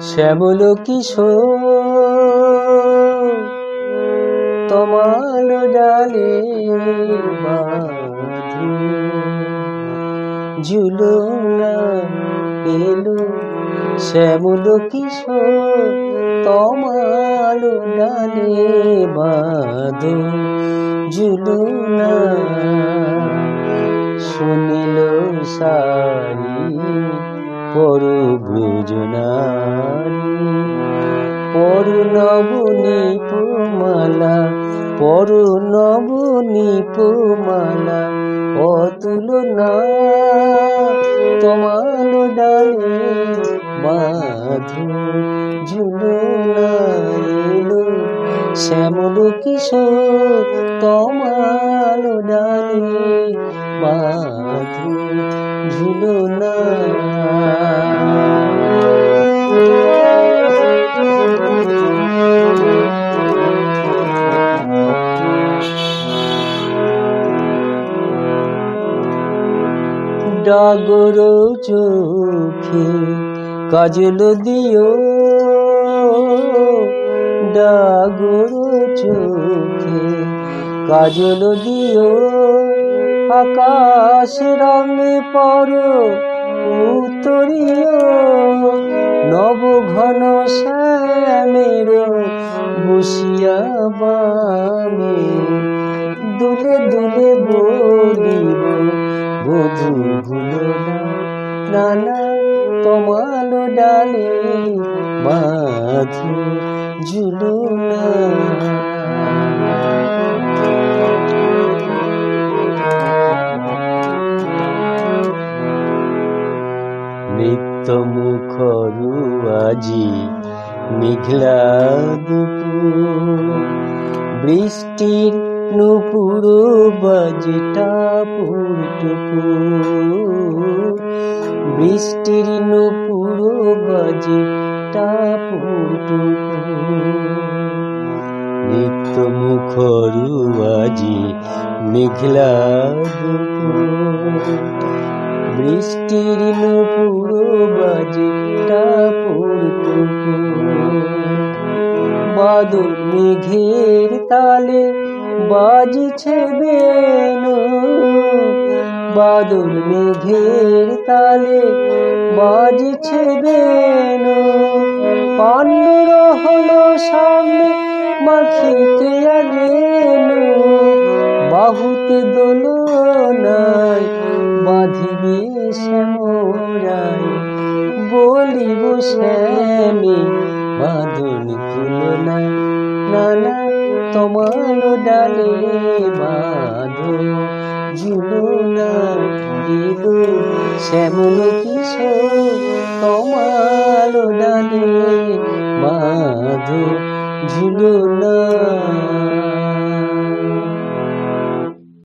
শ্যামল কিশোর তোমার ডালে ঝুলনা এলো শ্যামল কিশোর তোমার ডালে বাঁধো ঝুলনা। শুনিল সারি, পরু ব্রজনারী পরু নবনী পুমালা, পরু নবনী পুমালা অতুল না তোমার ডালে ঝুলনা এলো শ্যামল কিশোর তোমার ডালে ঝুলনা ডাগর চোখে কাজল দিও। ডাগর চোখে কাজল দিও। আকাশ রঙে পর উত্তরীয় নব ঘন শ্যামের বসিয়া বামে দুলে দুলে বলিব, বধু ভুলো না না তোমার ডালে বাঁধু ঝুলো মুখরু আজি মেঘলা দুপুর বৃষ্টির নুপুর বাজেটা পুরটুকু বৃষ্টির নুপুর বাজেটা পুরটুকু নিত্য মুখরু আজি মেঘলা দুপুর বৃষ্টির বাদল মেঘের তালে বাজছে বেনু। বাদল মেঘের তালে বাজছে বেনু। পান্ডুর হলো সামনে মাখিতে আগেনু বাহুতে দোলনায় বাঁধিবে শ্যামরায় বলিব শ্যামে বাঁধন তুলনা নানা তোমার ডালে বাঁধো ঝুলনা এলো শ্যামল কিশোর তোমার ডালে বাঁধো ঝুলনা